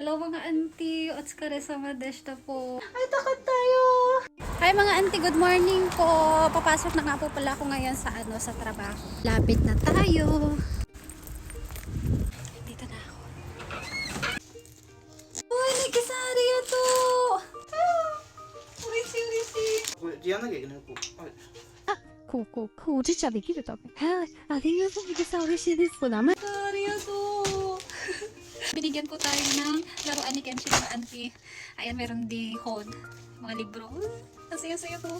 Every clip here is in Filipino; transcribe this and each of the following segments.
Hello mga auntie, otsukare sama deshita po. Ay, takot tayo! Hi mga auntie, good morning po. Papasok na nga po pala ako ngayon sa ano sa trabaho. Lapit na tayo. Dito na ako. Uy, Nikisari to! Ah! Urishi, urishi. これやんなきゃいけないこうはいこう、こう、こう、おじいちゃんできるため。はい。ありがとうございます。嬉しいです。名前。 Arigato! Binigyan po tayo ng laruan ni Kenshin ng auntie. Ayan, meron di hon. Mga libro. Ang saya-saya to.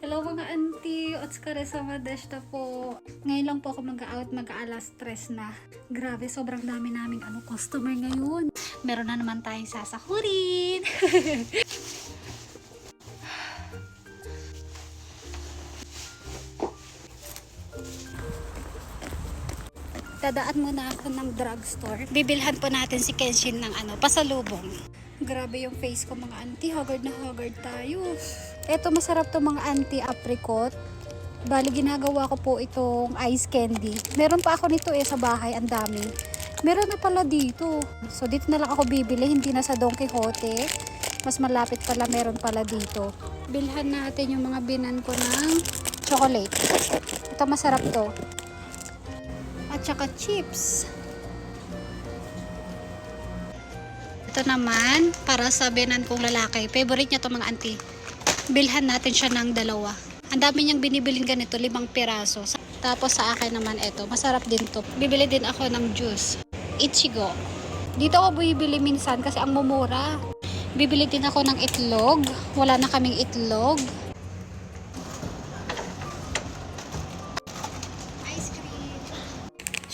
Hello mga auntie, otsukare sama deshita po. Ngayon lang po ako mag-out, mag-alas stress na. Grabe, sobrang dami naming ano, customer ngayon. Meron na naman tayong sasahurin. Dadaan muna ako ng drugstore. Bibilhan po natin si Kenshin ng ano, pasalubong. Grabe yung face ko mga auntie. Haggard na haggard tayo. Ito masarap to mga auntie apricot. Bali ginagawa ko po itong ice candy. Meron pa ako nito eh sa bahay. Ang dami. Meron na pala dito. So dito na lang ako bibili. Hindi na sa Don Quixote. Mas malapit pala meron pala dito. Bilhan natin yung mga binan ko ng chocolate. Ito masarap to at saka chips. Ito naman, para sa binan kong lalaki. Favorite niya to mga auntie. Bilhan natin siya ng dalawa. Ang dami niyang binibiling ganito, limang piraso. Tapos sa akin naman ito, masarap din to. Bibili din ako ng juice. Ichigo. Dito ako bibili minsan kasi ang mumura. Bibili din ako ng itlog. Wala na kaming itlog.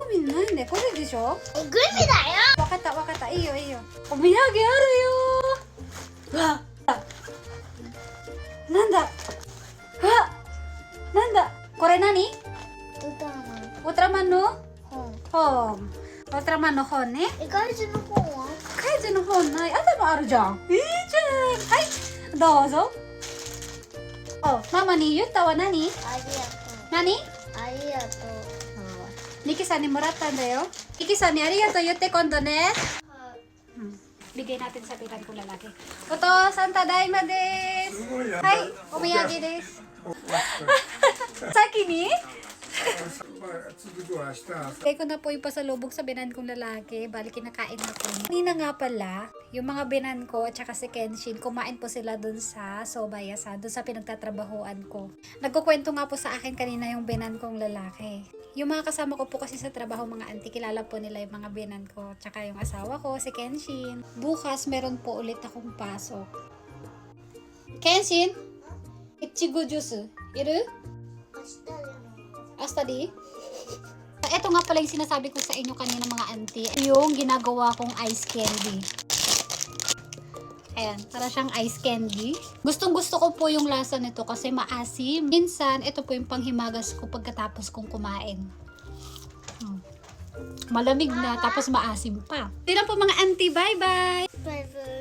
は海ないね。これでしょ？え、グミだよ。わかったわかった。いいよいいよ。お土産あるよ。わあなんだ？わなんだ？これ何？ウルトラマン。の？本。本。ウルトラマンの本ね。え、外人の本は？カイジの本ない。あでもあるじゃん。いいじゃんはい。どうぞ。おママに言ったわ。何？あり何がとう。ありがとう。Niki ni mo ratan dayo. Ni ariya to kondo ne. Hmm. Natin sa titan kong lalaki. Oto, santa day ma des. Hay, umiyagi des. Oh, sa? 続くは明日 Bigay ko na po yung pasalubog sa binan kong lalaki. Bali, kinakain na po. Kanina nga pala, yung mga binan ko at saka si Kenshin, kumain po sila dun sa Sobayasan, dun sa pinagtatrabahuan ko. Nagkukwento nga po sa akin kanina yung binan kong lalaki. Yung mga kasama ko po kasi sa trabaho mga auntie, kilala po nila yung mga binan ko. Tsaka yung asawa ko, si Kenshin. Bukas, meron po ulit akong pasok. Kenshin? Ichigo juice. Iru? 明日でも。 Hasta di? ito nga pala yung sinasabi ko sa inyo kanina mga auntie, yung ginagawa kong ice candy. Ayan, para siyang ice candy. Gustong gusto ko po yung lasa nito kasi maasim. Minsan, ito po yung panghimagas ko pagkatapos kong kumain. Hmm. Malamig na, tapos maasim pa. Tignan po mga auntie, bye-bye! Bye-bye!